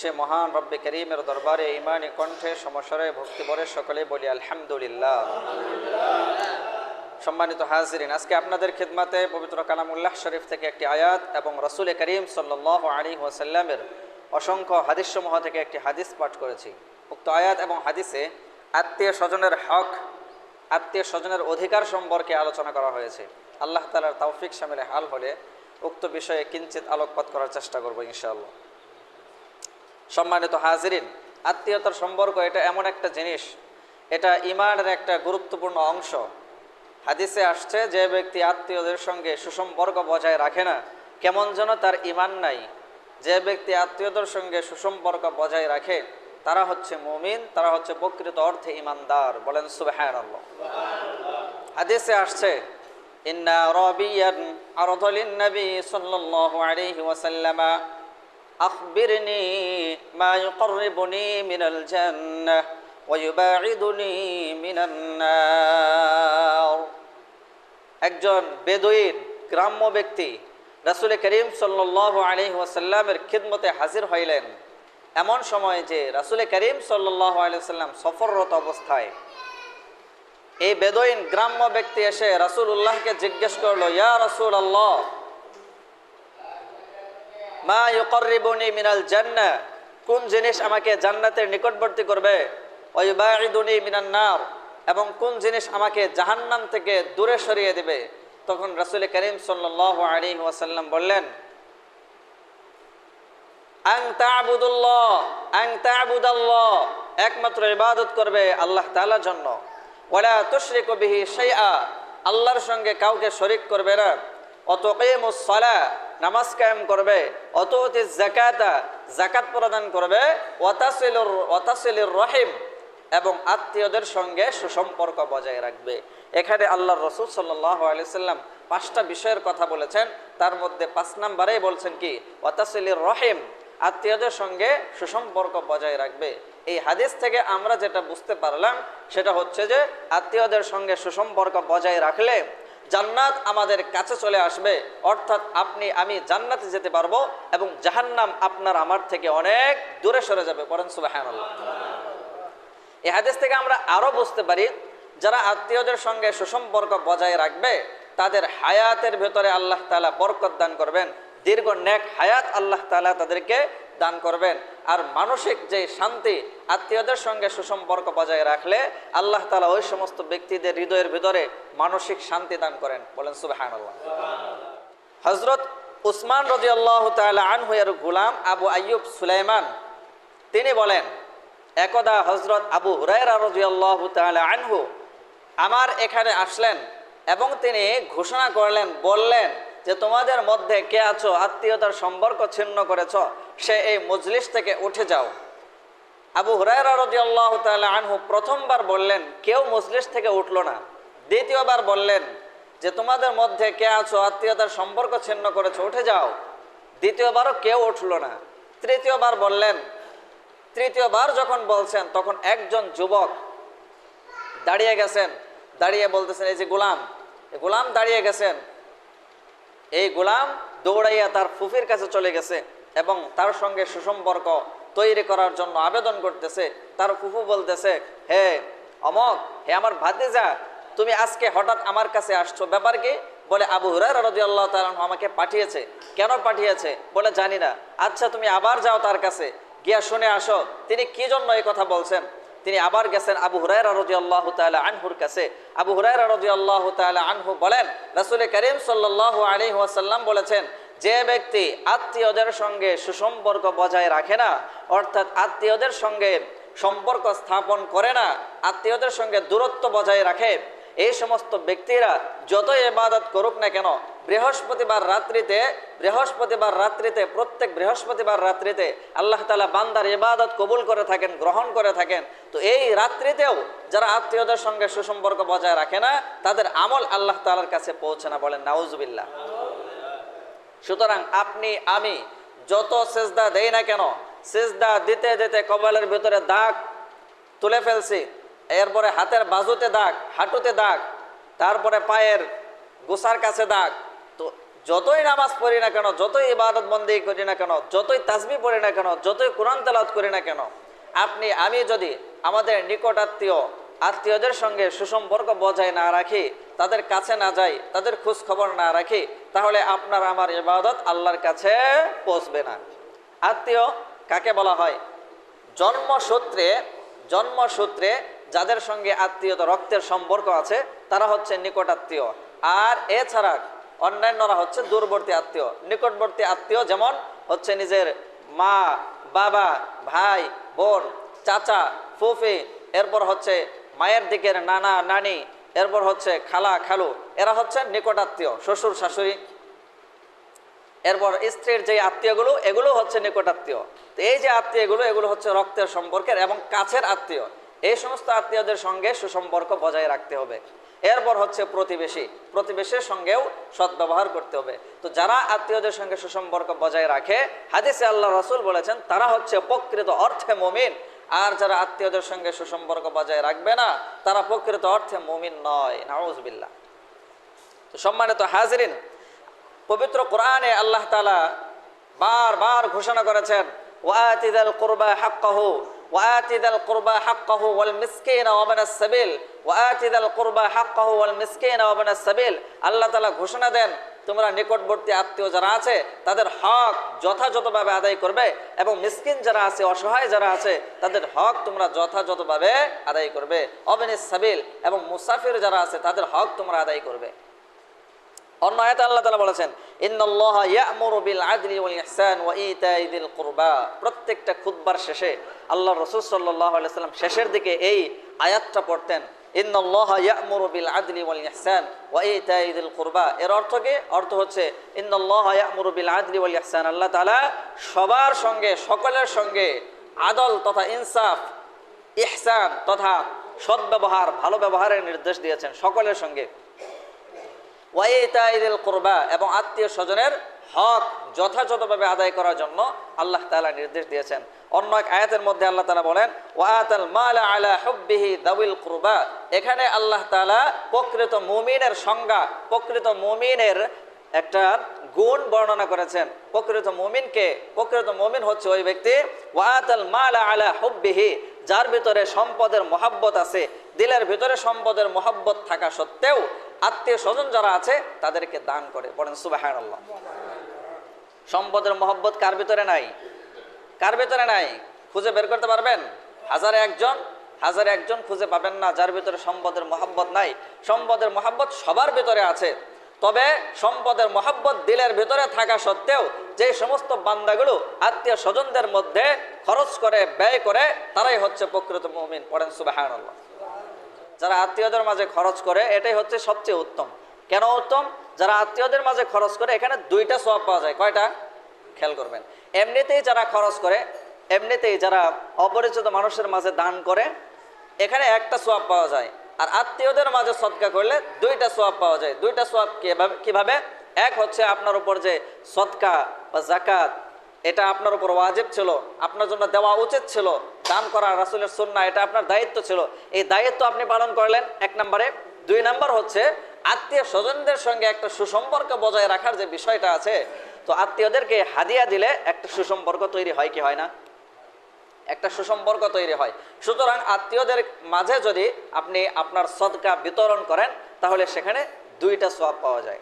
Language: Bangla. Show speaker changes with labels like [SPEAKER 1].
[SPEAKER 1] সে মহান রব্বে করিমের দরবারে ইমানি কণ্ঠে সমস্বরে ভক্তিবরে সকলে বলি আলহামদুলিল্লাহ। সম্মানিত হাজিরিন, আজকে আপনাদের খিদমাতে পবিত্র কালামুল্লাহ শরীফ থেকে একটি আয়াত এবং রসুল করিম সাল্লাহ আলী ওয়াসাল্লামের অসংখ্য হাদিসসমূহ থেকে একটি হাদিস পাঠ করেছি। উক্ত আয়াত এবং হাদিসে আত্মীয় স্বজনের হক, আত্মীয় স্বজনের অধিকার সম্পর্কে আলোচনা করা হয়েছে। আল্লাহ তালার তৌফিক সামিলে হাল হলে উক্ত বিষয়ে কিঞ্চিত আলোকপাত করার চেষ্টা করব ইনশাআল্লাহ। সম্মানিত হাজিরিন, আত্মীয়তার সম্পর্ক এটা এমন একটা জিনিস, এটা ইমানের একটা গুরুত্বপূর্ণ অংশ। হাদিসে আসছে যে ব্যক্তি আত্মীয়দের সঙ্গে সুসম্পর্ক বজায় রাখে না, কেমন যেন তার ইমান নাই। যে ব্যক্তি আত্মীয়দের সঙ্গে সুসম্পর্ক বজায় রাখে, তারা হচ্ছে মুমিন, তারা হচ্ছে প্রকৃত অর্থে ইমানদার। বলেন সুবাহান হাদিসে আসছে, ইন্না রবিয়ান আরদলিন নবী সাল্লাল্লাহু আলাইহি ওয়াসাল্লামা أخبرني ما يقربني من الجنة ويباعدني من النار একজন বেদুইন গ্রাম্য ব্যক্তি রাসুল করিম সাল্লাহ আলহি ওয়াসাল্লামের খিদমতে হাজির হইলেন এমন সময় যে রাসুল করিম সাল্লাহ আলহিসাল্লাম সফররত অবস্থায় এই বেদইন গ্রাম্য ব্যক্তি এসে রাসুল উল্লাহকে জিজ্ঞেস করলো ইয়া রাসুল আল্লাহ মা ইউকরিবুনি মিনাল জান্না, কোন জিনিস আমাকে জান্নাতের নিকটবর্তী করবে? ওয়াইবাইদুনি মিনান নার, এবং কোন জিনিস আমাকে জাহান্নাম থেকে দূরে সরিয়ে দিবে? তখন রাসূল করিম সাল্লাল্লাহু আলাইহি ওয়াসাল্লাম বললেন আং তা'বুদুল্লাহ আং তা'বুদাল্লাহ, একমাত্র ইবাদত করবে আল্লাহ তাআলার জন্য। ওয়ালা তুশরিকু বিহি শাইআ, আল্লাহর সঙ্গে কাউকে শরীক করবে না। অতকিমুস সালাহ নামাজ কায়েম করবে অত অতি জাকাতা জাকাত প্রদান করবে ওয়াতাসিলুর রহিম এবং আত্মীয়দের সঙ্গে সুসম্পর্ক বজায় রাখবে। এখানে আল্লাহর রসুল আলিয়াল্লাম পাঁচটা বিষয়ের কথা বলেছেন। তার মধ্যে পাঁচ নাম্বারেই বলছেন কি? ওয়াতাসিলির রহিম, আত্মীয়দের সঙ্গে সুসম্পর্ক বজায় রাখবে। এই হাদিস থেকে আমরা যেটা বুঝতে পারলাম, সেটা হচ্ছে যে আত্মীয়দের সঙ্গে সুসম্পর্ক বজায় রাখলে জান্নাত আমাদের কাছে চলে আসবে। অর্থাৎ আপনি, আমি জান্নাতে যেতে পারব এবং জাহান্নাম আপনার আমার থেকে অনেক দূরে সরে যাবে। পরেন সুবাহান থেকে আমরা আরও বুঝতে পারি, যারা আত্মীয়দের সঙ্গে সুসম্পর্ক বজায় রাখবে, তাদের হায়াতের ভেতরে আল্লাহ তালা বরকত দান করবেন। দীর্ঘ নেক হায়াত আল্লাহ তালা তাদেরকে দান করবেন। আর মানসিক যে শান্তি, আত্মীয়দের সঙ্গে সুসম্পর্ক বজায় রাখলে আল্লাহ তালা ওই সমস্ত ব্যক্তিদের হৃদয়ের ভিতরে মানসিক শান্তি দান করেন। বলেন সুবাহান আল্লাহ হজরত উসমান রজি আল্লাহ আনহুয়ের গুলাম আবু আয়ুব সুলাইমান, তিনি বলেন, একদা হজরত আবু হুরায়রা রজি আল্লাহ আনহু আমার এখানে আসলেন এবং তিনি ঘোষণা করলেন, বললেন যে তোমাদের মধ্যে কে আছো, আত্মীয়তার সম্পর্ক ছিন্ন করেছ, সে এই মজলিস থেকে উঠে যাও। আবু হুরায়রা রদি আল্লাহ আনহু প্রথমবার বললেন, কেউ মজলিস থেকে উঠল না। দ্বিতীয়বার বললেন, যে তোমাদের মধ্যে কে আছো, আত্মীয়তার সম্পর্ক ছিন্ন করেছ, উঠে যাও। দ্বিতীয়বারও কেউ উঠল না। তৃতীয়বার বললেন, তৃতীয়বার যখন বলছেন, তখন একজন যুবক দাঁড়িয়ে গেছেন। দাঁড়িয়ে বলতেছেন, এই যে গোলাম গোলাম দাঁড়িয়ে গেছেন এই গোলাম দৌড়াইয়া তার ফুফির কাছে চলে গেছে এবং তার সঙ্গে সুসম্পর্ক তৈরি করার জন্য আবেদন করতেছে। তার ফুফু বলতেছে, হে অমক, হে আমার ভাতিজা, তুমি আজকে হঠাৎ আমার কাছে আসছো। ব্যাপার কি? বলে, আবু আল্লাহ আমাকে পাঠিয়েছে। কেন পাঠিয়েছে? বলে, জানি না। আচ্ছা তুমি আবার যাও তার কাছে। গিয়া শুনে আসো, তিনি কি জন্য এই কথা বলছেন? তিনি আবার গেছেন আবু হুরায়রা রাজি আল্লাহ তালা আনহুর কাছে। আবু হুরায়রা রাজি আল্লাহ তালা আনহু বলেন, রাসুল করিম সাল্লাহ আলী ওয়াসাল্লাম বলেছেন, যে ব্যক্তি আত্মীয়দের সঙ্গে সুসম্পর্ক বজায় রাখে না, অর্থাৎ আত্মীয়দের সঙ্গে সম্পর্ক স্থাপন করে না, আত্মীয়দের সঙ্গে দূরত্ব বজায় রাখে, এই সমস্ত ব্যক্তিরা যতই ইবাদত করুক না কেন বৃহস্পতিবার রাত্রিতে বৃহস্পতিবার রাত্রিতে, প্রত্যেক বৃহস্পতিবার রাত্রিতে আল্লাহ তালা বান্দার ইবাদত কবুল করে থাকেন, গ্রহণ করে থাকেন। তো এই রাত্রিতেও যারা আত্মীয়দের সঙ্গে সুসম্পর্ক বজায় রাখে না, তাদের আমল আল্লাহ তালার কাছে পৌঁছে না বলেন নাউজবিল্লা সুতরাং আপনি, আমি যত সেজদা দেই না কেন, সেজদা দিতে দিতে কপালের ভিতরে দাগ তুলে ফেলছি। এরপরে হাতের বাজুতে দাগ, হাঁটুতে দাগ, তারপরে পায়ের গোসার কাছে দাগ তো যতই নামাজ পড়ি না কেন, যতই ইবাদত বন্দি করি না কেন, যতই তাসবি পড়ি না কেন, যতই কোরআন তালাত করি না কেন, আপনি, আমি যদি আমাদের নিকট আত্মীয়, আত্মীয়দের সঙ্গে সুসম্পর্ক বজায় না রাখি, তাদের কাছে না যাই, তাদের খোঁজ খবর না রাখি, তাহলে আপনার আমার ইবাদত আল্লাহর কাছে পৌঁছবে না। আত্মীয় কাকে বলা হয়? জন্মসূত্রে জন্মসূত্রে যাদের সঙ্গে আত্মীয়তা রক্তের সম্পর্ক আছে, তারা হচ্ছে নিকট আত্মীয়। আর এছাড়া অন্যান্যরা হচ্ছে দূরবর্তী আত্মীয়, নিকটবর্তী আত্মীয় যেমন হচ্ছে নিজের মা, বাবা, ভাই, বোন, চাচা, ফুফি, এরপর হচ্ছে মায়ের দিকের নানা, নানি, এরপর হচ্ছে খালা, খালু, এরা হচ্ছে নিকট আত্মীয়, শ্বশুর, শাশুড়ি। এরপর স্ত্রীর যে আত্মীয়গুলো, এগুলো হচ্ছে নিকট আত্মীয়। তো এই যে আত্মীয়গুলো, এগুলো হচ্ছে রক্তের সম্পর্কের এবং কাছের আত্মীয়। এই সমস্ত আত্মীয়দের সঙ্গে সুসম্পর্ক বজায় রাখতে হবে। এরপর হচ্ছে প্রতিবেশী। প্রতিবেশীর সঙ্গেও সদ্ব্যবহার করতে হবে। তো যারা আত্মীয়দের সঙ্গে সুসম্পর্ক বজায় রাখে, হাদিসে আল্লাহ রাসূল বলেছেন, তারা হচ্ছে প্রকৃত অর্থে মমিন। আর যারা আত্মীয়দের সঙ্গে সুসম্পর্ক বজায় রাখবে না, তারা প্রকৃত অর্থে মমিন নয়। নাউজবিল্লাহ। তো সম্মানিত হাজরিন, পবিত্র কোরআনে আল্লাহ তালা বারবার ঘোষণা করেছেন ওয়াতিদাল কুরবা হাক্কাহু ঘোষণা দেন, তোমরা নিকটবর্তী আত্মীয় যারা আছে, তাদের হক যথাযথভাবে আদায় করবে এবং মিসকিন যারা আছে, অসহায় যারা আছে, তাদের হক তোমরা যথাযথভাবে আদায় করবে। অবেনিস সাবিল এবং মুসাফির যারা আছে, তাদের হক তোমরা আদায় করবে। অন্য আয়াতে আল্লাহ তাআলা বলেছেন প্রত্যেকটা খুতবার শেষে আল্লাহ রাসূল আলাইহি সাল্লাম শেষের দিকে এই আয়াতটা পড়তেন এর অর্থ কি? অর্থ হচ্ছে আল্লাহ তাআলা সবার সঙ্গে, সকলের সঙ্গে আদল তথা ইনসাফ, ইহসান তথা সদ্ব্যবহার, ভালো ব্যবহারের নির্দেশ দিয়েছেন সকলের সঙ্গে। এবং আত্মীয় স্বজনের হক যথাযথভাবে আদায় করার জন্য আল্লাহ তালা নির্দেশ দিয়েছেন। অন্য এক আয়াতের মধ্যে আল্লাহ তাআলা বলেন আলা দাউল কুরবা এখানে আল্লাহ তালা প্রকৃত মুমিনের সংজ্ঞা, প্রকৃত মুমিনের একটা গুণ বর্ণনা করেছেন। প্রকৃত মুমিনকে, প্রকৃত মুমিন হচ্ছে ওই ব্যক্তি, ওয়াতাল মালা আলা হুব্বিহি যার ভিতরে সম্পদের মহাব্বত আছে। দিলের ভিতরে সম্পদের মহাব্বত থাকা সত্ত্বেও আত্মীয় স্বজন যারা আছে, তাদেরকে দান করে। বলেন সুবাহান আল্লাহ সম্পদের মহব্বত কার ভিতরে নাই? কার ভিতরে নাই? খুঁজে বের করতে পারবেন? হাজারে একজন হাজারে একজন খুঁজে পাবেন না, যার ভিতরে সম্পদের মহাব্বত নাই। সম্পদের মহাব্বত সবার ভিতরে আছে। তবে সম্পদের মহাব্বত দিলের ভিতরে থাকা সত্ত্বেও, যে সমস্ত বান্দাগুলো আত্মীয় স্বজনদের মধ্যে খরচ করে, ব্যয় করে, তারাই হচ্ছে প্রকৃত মুমিন। পড়েন সুবাহান আল্লাহ যারা আত্মীয়দের মাঝে খরচ করে, এটাই হচ্ছে সবচেয়ে উত্তম। কেন উত্তম? যারা আত্মীয়দের মাঝে খরচ করে, এখানে দুইটা সব পাওয়া যায়। কয়টা? খেয়াল করবেন। এমনিতেই যারা খরচ করে, এমনিতেই যারা অপরিচিত মানুষের মাঝে দান করে, এখানে একটা সোয়াব পাওয়া যায়। আর আত্মীয়দের মাঝে সৎকা করলে দুইটা সোয়াব পাওয়া যায়। দুইটা সোয়াব কীভাবে কীভাবে? এক হচ্ছে আপনার উপর যে সৎকা বা জাকাত এটা আপনার উপর ওয়াজিব ছিল, আপনার জন্য দেওয়া উচিত ছিল দান করা রাসুলের সুন্না এটা আপনার দায়িত্ব ছিল। এই দায়িত্ব আপনি পালন করলেন, এক নম্বরে। দুই নম্বর হচ্ছে, আত্মীয় স্বজনদের সঙ্গে একটা সুসম্পর্ক বজায় রাখার যে বিষয়টা আছে, তো আত্মীয়দেরকে হাদিয়া দিলে একটা সুসম্পর্ক তৈরি হয় কি হয় না? একটা সুসম্পর্ক তৈরি হয়। সুতরাং আত্মীয়দের মাঝে যদি আপনি আপনার সদকা বিতরণ করেন, তাহলে সেখানে দুইটা সোয়াব পাওয়া যায়।